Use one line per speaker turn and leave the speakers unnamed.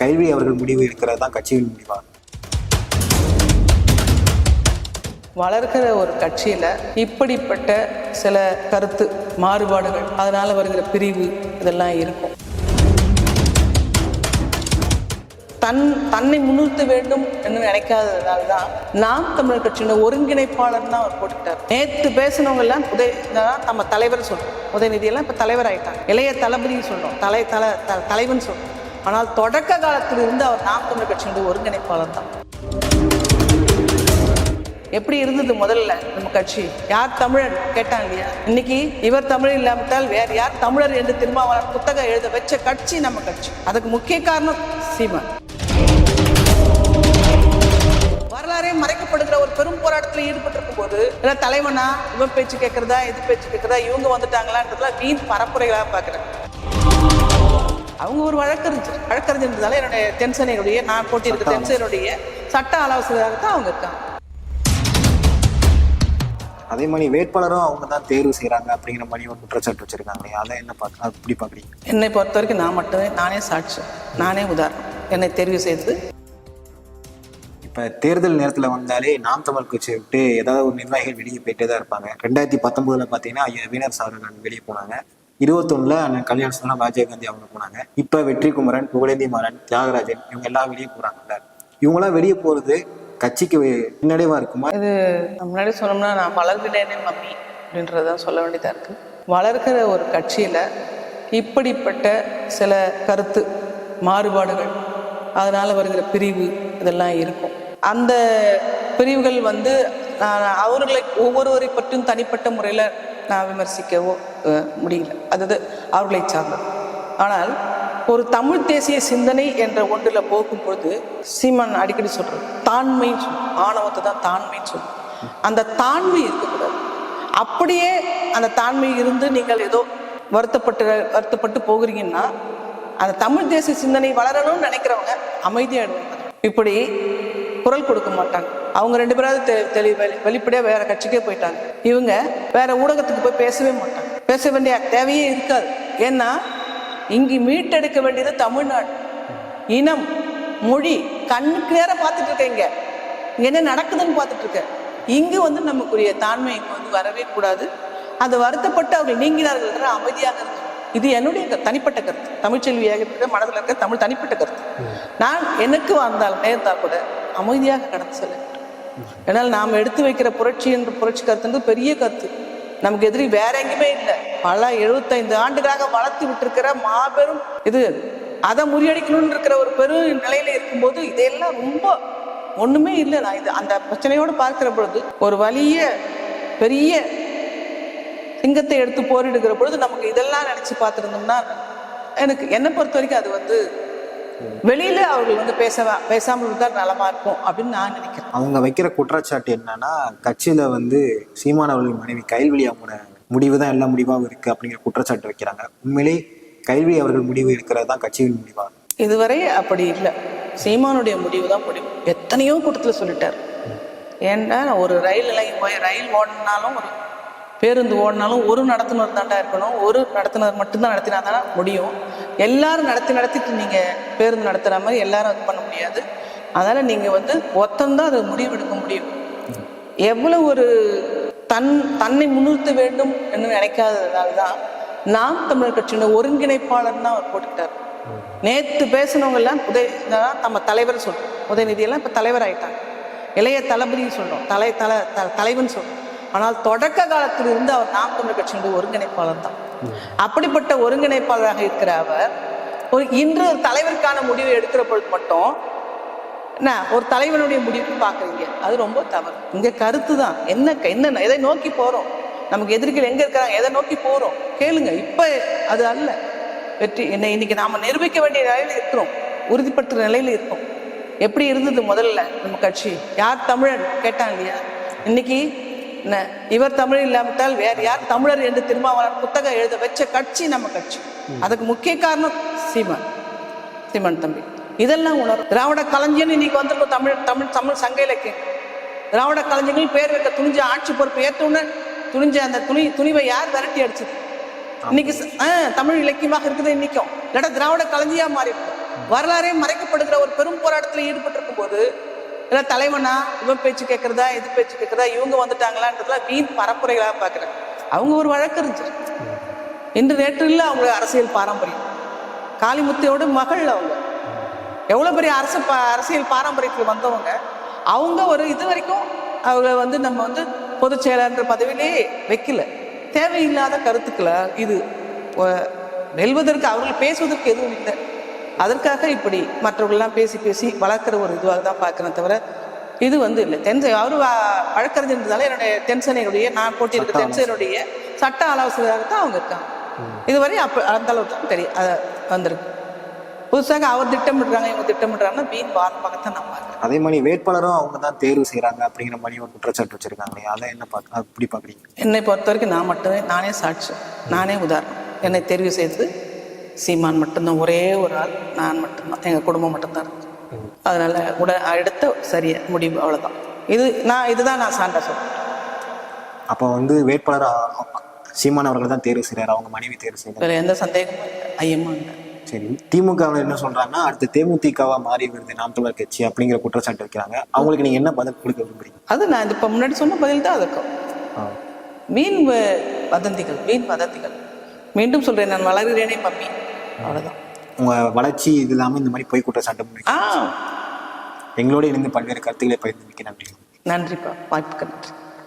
கல்வி அவர்கள் முடிவு இருக்கிறது தான் கட்சியின் முடிவா?
வளர்கிற ஒரு கட்சியில் இப்படிப்பட்ட சில கருத்து மாறுபாடுகள் அதனால் வருகிற பிரிவு இதெல்லாம் இருக்கும். தன் தன்னை முன்னிறுத்த வேண்டும் என்று நினைக்காததால் தான் நாம் தமிழர் கட்சியோட ஒருங்கிணைப்பாளர் தான் அவர் போட்டுக்கிட்டார். நேற்று பேசினவங்க எல்லாம் உதய நம்ம தலைவர் சொல்றோம். உதயநிதி எல்லாம் இப்போ தலைவர் ஆயிட்டாங்க இளைய தளபதி சொல்றோம். தலை தலை தலைவன் சொல்றோம். ஆனால் தொடக்க காலத்தில் இருந்து அவர் நாம் தமிழர் கட்சியினுடைய ஒருங்கிணைப்பாளர் தான். எப்படி இருந்தது முதல்ல நம்ம கட்சி? யார் தமிழர் கேட்டாங்க இல்லையா? இன்னைக்கு இவர் தமிழ் இல்லாவிட்டால் வேற யார் தமிழர் என்று திருமாவளர் புத்தகம் எழுத வச்ச கட்சி நம்ம கட்சி. அதுக்கு முக்கிய காரணம் சீமான். வரலாறே மறைக்கப்படுகிற ஒரு பெரும் போராட்டத்தில் ஈடுபட்டிருக்கும் போது இல்லை தலைவனா இவன் பேச்சு கேட்கறதா எது பேச்சு கேட்கறதா இவங்க வந்துட்டாங்களான்றதுலாம் வீண் பரப்புரைகளாக பார்க்குறேன். அவங்க ஒரு வழக்கறிஞர் வழக்கறிஞர்ன்றதால என்னுடைய தென்சனையுடைய நான் போட்டியிருக்க தென்சனையுடைய சட்ட ஆலோசகராக தான் அவங்க இருக்காங்க.
அதே மாதிரி வேட்பாளரும் அவங்க தான் தேர்வு செய்றாங்க அப்படிங்கிற மாதிரி ஒரு குற்றச்சாட்டு வச்சிருக்காங்க அதை என்ன பார்க்க அப்படி பார்க்குறீங்க
என்னை பொறுத்த வரைக்கும் நான் மட்டுமே நானே சாட்சி நானே உதாரணம். என்னை தெரிவு செய்தது
இப்போ தேர்தல் நேரத்தில் வந்தாலே நாம் தமிழ் கட்சியை விட்டு ஏதாவது ஒரு நிர்வாகிகள் வெளியே போயிட்டே தான் இருப்பாங்க. ரெண்டாயிரத்தி பத்தொன்பதுல பார்த்தீங்கன்னா ஐயா வீணர் சாவர்கள் வெளியே போனாங்க. இருபத்தொன்னுல அண்ணன் கல்யாணம் சொன்னா ராஜீவ் காந்தி அவங்க போனாங்க. இப்போ வெற்றி குமரன் புகழேந்தி மாறன் தியாகராஜன் இவங்க எல்லாம் வெளியே போறாங்கல்ல. இவங்கெல்லாம் வெளியே போறது கட்சிக்கு பின்னடைவா இருக்குமா?
இது முன்னாடி சொன்னோம்னா நான் வளர்கிறேனே மம்மி அப்படின்றதான் சொல்ல வேண்டியதாக இருக்குது வளர்கிற ஒரு கட்சியில் இப்படிப்பட்ட சில கருத்து மாறுபாடுகள் அதனால் வருகிற பிரிவு இதெல்லாம் இருக்கும். அந்த பிரிவுகள் வந்து அவர்களை ஒவ்வொருவரை பற்றியும் தனிப்பட்ட முறையில் நான் விமர்சிக்கவோ முடியல. அதாவது அவர்களை சார்ந்தது ஆனால் ஒரு தமிழ் தேசிய சிந்தனை என்ற ஒன்றில் போகும்பொழுது சீமான் அடிக்கடி சொல்கிறது தாண்மைன்னு சொல்லும் ஆணவத்தை தான் தாண்மைன்னு சொல்லும் அந்த தாண்மை இருக்கக்கூடாது. அப்படியே அந்த தாண்மை இருந்து நீங்கள் ஏதோ வருத்தப்பட்டு வருத்தப்பட்டு போகிறீங்கன்னா அந்த தமிழ் தேசிய சிந்தனை வளரணும்னு நினைக்கிறவங்க அமைதியாயிடுவாங்க இப்படி குரல் கொடுக்க மாட்டாங்க. அவங்க ரெண்டு பேராவது தெளி வெளி- வெளிப்படையா வேற கட்சிக்கே போயிட்டாங்க. இவங்க வேற ஊடகத்துக்கு போய் பேசவே மாட்டாங்க. பேச வேண்டிய தேவையே இருக்காது. ஏன்னா இங்கு மீட்டெடுக்க வேண்டியது தமிழ்நாடு. இனம் மொழி கண்ணுக்கு நேரம் பார்த்துட்டு இங்க. என்ன நடக்குதுன்னு பார்த்துட்டு இருக்கேன் இங்கு வந்து நமக்குரிய தாண்மை இங்க வந்து வரவே கூடாது. அது வருத்தப்பட்டு அவர்கள் நீங்கினார்கள் அமைதியாக இருக்கணும் இது என்னுடைய தனிப்பட்ட கருத்து. தமிழ்ச்செல்வியாக இருக்கிற மனதில் இருக்க தமிழ் தனிப்பட்ட கருத்து. நான் எனக்கு வந்தால் நேர்ந்தால் கூட அமைதியாக கடந்து செல்ல வேண்டும் ஏன்னால் நாம் எடுத்து வைக்கிற புரட்சி என்ற புரட்சி கருத்துன்றது பெரிய கருத்து. நமக்கு எதிரி வேற எங்கேயுமே இல்லை. பல எழுபத்தைந்து ஆண்டுகளாக வளர்த்து விட்டுருக்கிற மாபெரும் இது. அதை முறியடிக்கணும்னு இருக்கிற ஒரு பெரும் நிலையில இருக்கும்போது இதெல்லாம் ரொம்ப ஒண்ணுமே இல்லை. நான் இது அந்த பிரச்சனையோடு பார்க்கிற பொழுது ஒரு வலிய பெரிய சிங்கத்தை எடுத்து போரிடுகிற பொழுது நமக்கு இதெல்லாம் நினைச்சு பார்த்துருந்தோம்னா எனக்கு என்னை பொறுத்த வரைக்கும் அது வந்து வெளியில அவர்கள் வந்து பேச பேசாமல் இருந்தால் நலமா இருக்கும் அப்படின்னு நான் நினைக்கிறேன்.
அவங்க வைக்கிற குற்றச்சாட்டு என்னன்னா கட்சியில வந்து சீமான் அவர்கள் மனைவி கைல்வழி அவங்களோட முடிவு தான் எல்லா முடிவாகவும் இருக்கு அப்படிங்கிற குற்றச்சாட்டு வைக்கிறாங்க. உண்மையிலே கைல்வி அவர்கள் முடிவு இருக்கிறது தான் கட்சியின் முடிவா?
இதுவரை அப்படி இல்லை. சீமானுடைய முடிவு தான் முடிவு. எத்தனையோ கூட்டத்தில் சொல்லிட்டார். ஏன்டா ஒரு ரயில் நிலையம் போய் ரயில் ஓடினாலும் ஒரு பேருந்து ஓடினாலும் ஒரு நடத்துனர் தாண்டா இருக்கணும். ஒரு நடத்துனர் மட்டும்தான் நடத்தினா தானே முடியும். எல்லாரும் நடத்தி நடத்திட்டு நீங்கள் பேருந்து நடத்துகிற மாதிரி எல்லாரும் அது பண்ண முடியாது. அதனால் நீங்கள் வந்து ஒத்தந்தான் அது முடிவெடுக்க முடியும். எவ்வளவு ஒரு தன் தன்னை முன்னிறுத்த வேண்டும் என்று நினைக்காததுனால தான் நாம் தமிழர் கட்சியோட ஒருங்கிணைப்பாளர் தான் அவர் போட்டுக்கிட்டார். நேற்று பேசினவங்க எல்லாம் உதய நம்ம தலைவர் சொல்றோம். உதயநிதி எல்லாம் இப்போ தலைவர் ஆயிட்டாங்க இளைய தளபதி சொல்றோம். தலை தலை த- தலைவன் சொல்றோம். ஆனால் தொடக்க காலத்திலிருந்து அவர் நாம் தமிழர் கட்சியினுடைய ஒருங்கிணைப்பாளர் தான். அப்படிப்பட்ட ஒருங்கிணைப்பாளராக இருக்கிற அவர் ஒரு இன்று ஒரு தலைவருக்கான முடிவு எடுக்கிற பொழுது மட்டும் என்ன ஒரு தலைவனுடைய முடிவுன்னு பார்க்குறீங்க. அது ரொம்ப தவறு. இங்கே கருத்து தான் என்ன என்ன எதை நோக்கி போகிறோம் நமக்கு எதிரிகள் எங்கே இருக்கிறாங்க? எதை நோக்கி போகிறோம் கேளுங்க. இப்போ அது அல்ல. வெற்றி என்ன இன்னைக்கு நாம் நிரூபிக்க வேண்டிய நிலையில் இருக்கிறோம். உறுதிப்பட்ட நிலையில் இருக்கோம். எப்படி இருந்தது முதல்ல நம்ம கட்சி? யார் தமிழன்? கேட்டாங்க இல்லையா? இன்னைக்கு இவர் தமிழ் இல்லாவிட்டால் வேற யார் தமிழர் என்று திருமாவளவன் புத்தகம் எழுத வச்ச கட்சி நம்ம கட்சி. அதுக்கு முக்கிய காரணம் சீமான். சீமான் தம்பி. இதெல்லாம் உணரும் திராவிட கலைஞன் இன்னைக்கு வந்திருக்கும் தமிழ் தமிழ் தமிழ் சங்க இலக்கியம். திராவிட கலைஞர்கள் பேர் வைக்க துணிஞ்ச ஆட்சி பொறுப்பு ஏற்றவுடனே துணிஞ்ச அந்த துணி துணிவை யார் விரட்டி அடிச்சது? இன்னைக்கு தமிழ் இலக்கியமாக இருக்குது இன்னைக்கும். இல்லாட்டா திராவிட கலைஞியா மாறி வரலாறே மறைக்கப்படுகிற ஒரு பெரும் போராட்டத்தில் ஈடுபட்டிருக்கும் போது இல்லை தலைவனா இவன் பேச்சு கேட்கறதா எது பேச்சு கேட்கறதா இவங்க வந்துட்டாங்களான்றதுல வீண் பரப்புரைகளாக பார்க்குறேன். அவங்க ஒரு வழக்கறிஞர் இன்று நேற்று இல்லை அவங்க அரசியல் பாரம்பரியம். காளிமுத்தையோட மகள் அவங்க. எவ்வளோ பெரிய அரசு ப அரசியல் பாரம்பரியத்தில் வந்தவங்க. அவங்க ஒரு இது வரைக்கும் அவங்க வந்து நம்ம வந்து பொதுச் செயலாளர் பதவியிலே வைக்கல. தேவையில்லாத கருத்துக்களை இது நெல்வதற்கு வெல்வதற்கு அவர்கள் பேசுவதற்கு எதுவும் இல்லை. அதற்காக இப்படி மற்றவர்கள்லாம் பேசி பேசி வளர்க்குற ஒரு இதுவாக தான் பார்க்குறேன் தவிர இது வந்து இல்லை. தென்சை அவர் வழக்கறிஞர்ன்றதால என்னுடைய தென்சென்னையுடைய நான் போட்டியிருக்க தென்சென்னையுடைய சட்ட ஆலோசகராக தான் அவங்க இருக்காங்க. இதுவரை அப்போ அந்த அளவுக்கு தான் தெரியும் அது வந்திருக்கு. புதுசாக அவர் திட்டமிடுறாங்க இவங்க திட்டமிடுறாங்கன்னா வீண் வார்ப்பாகத்தான் நான் பார்க்குறேன்.
அதே மாதிரி வேட்பாளரும் அவங்க தான் தேர்வு செய்யறாங்க அப்படிங்கிற மாதிரி ஒரு குற்றச்சாட்டு வச்சிருக்காங்களே அதை என்ன பார்க்க அப்படி பாக்குறீங்க
என்னை பொறுத்த வரைக்கும் நான் மட்டுமே நானே சாட்சி நானே உதாரணம். என்னை தெரிவு செய்தது சீமான் மட்டும்தான் ஒரே ஒரு ஆள் நான் மட்டும்தான் எங்கள் குடும்பம் மட்டும்தான் அதனால உட எடுத்த சரிய முடிவு அவ்வளோதான் இது நான் இதுதான் நான் சான்றா சொல்றேன்.
அப்போ வந்து வேட்பாளர் சீமான் அவர்கள் தான் தேர்வு செய்யறாரு அவங்க மனைவி தேர்வு செய்யறாரு
இதில் எந்த சந்தேகமும் ஐயமும் இல்லை.
சரி திமுகவில் என்ன சொல்றாங்கன்னா அடுத்து தேமுதிகவா மாறி வருது நாம் தமிழர் கட்சி அப்படிங்கிற குற்றச்சாட்டு வைக்கிறாங்க. அவங்களுக்கு நீங்க என்ன பதில் கொடுக்க விரும்புறீங்க?
அது நான் இப்போ முன்னாடி சொன்ன பதில் தான் அதுக்கும் வ- வதந்திகள் வீண் வதந்திகள். மீண்டும் சொல்றேன் நான் வளர்கிறேனே மம்மி. அவ்வளோதான்
உங்க வளர்ச்சி இது இல்லாம இந்த மாதிரி பொய் முன்வைக்க-
ஆ.
எங்களோட இணைந்து பல்வேறு கருத்துக்களை பகிர்ந்து நன்றி.
நன்றிப்பா. வாய்ப்புக்கு நன்றி.